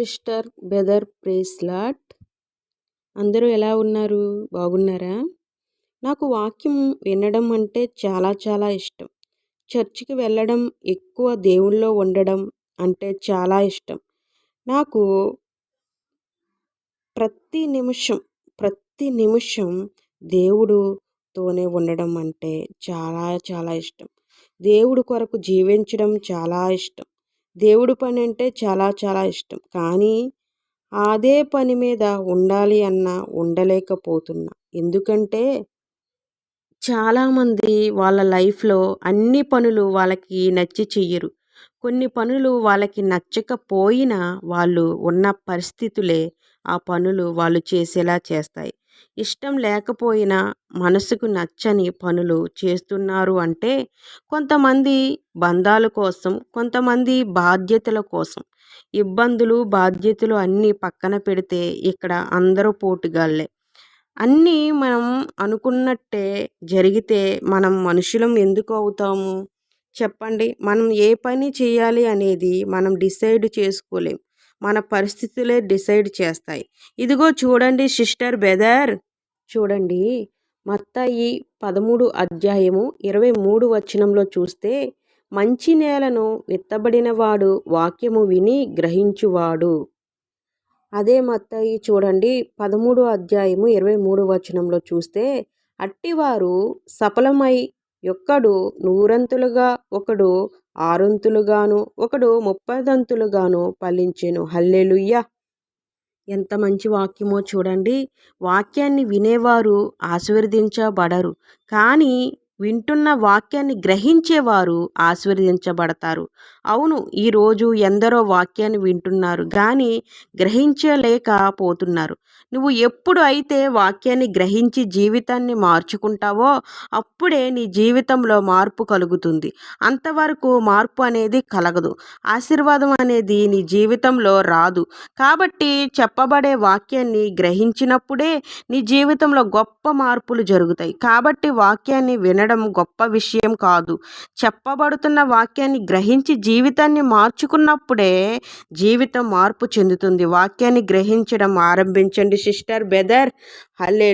Sister బెదర్ ప్రేస్లాట్ అందరూ ఎలా ఉన్నారు? బాగున్నారా? నాకు వాక్యం వినడం అంటే చాలా చాలా ఇష్టం. చర్చికి వెళ్ళడం ఎక్కువ దేవుళ్ళో ఉండడం అంటే చాలా ఇష్టం. నాకు ప్రతి నిమిషం ప్రతి నిమిషం దేవుడుతోనే ఉండడం అంటే చాలా చాలా ఇష్టం. దేవుడు కొరకు జీవించడం చాలా ఇష్టం. దేవుడు పని అంటే చాలా చాలా ఇష్టం. కానీ అదే పని మీద ఉండాలి అన్నా ఉండలేకపోతున్నా. ఎందుకంటే చాలామంది వాళ్ళ లైఫ్లో అన్ని పనులు వాళ్ళకి నచ్చి చెయ్యరు. కొన్ని పనులు వాళ్ళకి నచ్చకపోయినా వాళ్ళు ఉన్న పరిస్థితులే ఆ పనులు వాళ్ళు చేసేలా చేస్తాయి. ఇష్టం లేకపోయినా మనసుకు నచ్చని పనులు చేస్తున్నారు అంటే కొంతమంది బంధాల కోసం కొంతమంది బాధ్యతల కోసం. ఇబ్బందులు బాధ్యతలు అన్నీ పక్కన పెడితే ఇక్కడ అందరూ పోటుగాళ్ళే. అన్నీ మనం అనుకున్నట్టే జరిగితే మనం మనుషులం ఎందుకు అవుతాము? చెప్పండి. మనం ఏ పని చేయాలి అనేది మనం డిసైడ్ చేసుకోలేం. మన పరిస్థితులే డిసైడ్ చేస్తాయి. ఇదిగో చూడండి సిస్టర్ బెదర్. చూడండి. మత్తాయి పదమూడు అధ్యాయము ఇరవై మూడు వచనంలో చూస్తే మంచి నేలను విత్తబడినవాడు వాక్యము విని గ్రహించువాడు. అదే మత్తాయి చూడండి. పదమూడు అధ్యాయము ఇరవై మూడు వచనంలో చూస్తే అట్టివారు సఫలమై ఒక్కడు నూరంతులుగా ఒకడు ఆరొంతులుగాను ఒకడు ముప్పదంతులుగాను ఫలించెను. హల్లెలుయ్య ఎంత మంచి వాక్యమో చూడండి. వాక్యాన్ని వినేవారు ఆశీర్వదించబడరు. కానీ వింటున్న వాక్యాన్ని గ్రహించేవారు ఆశీర్వదించబడతారు. అవును ఈరోజు ఎందరో వాక్యాన్ని వింటున్నారు కానీ గ్రహించలేకపోతున్నారు నువ్వు ఎప్పుడు అయితే వాక్యాన్ని గ్రహించి జీవితాన్ని మార్చుకుంటావో అప్పుడే నీ జీవితంలో మార్పు కలుగుతుంది. అంతవరకు మార్పు అనేది కలగదు. ఆశీర్వాదం అనేది నీ జీవితంలో రాదు. కాబట్టి చెప్పబడే వాక్యాన్ని గ్రహించినప్పుడే నీ జీవితంలో గొప్ప మార్పులు జరుగుతాయి. కాబట్టి వాక్యాన్ని వినడం గొప్ప విషయం కాదు. చెప్పబడుతున్న వాక్యాన్ని గ్రహించి జీవితాన్ని మార్చుకున్నప్పుడే జీవితం మార్పు చెందుతుంది. వాక్యాన్ని గ్రహించడం ఆరంభించండి సిస్టర్ బెదర్ హల్లే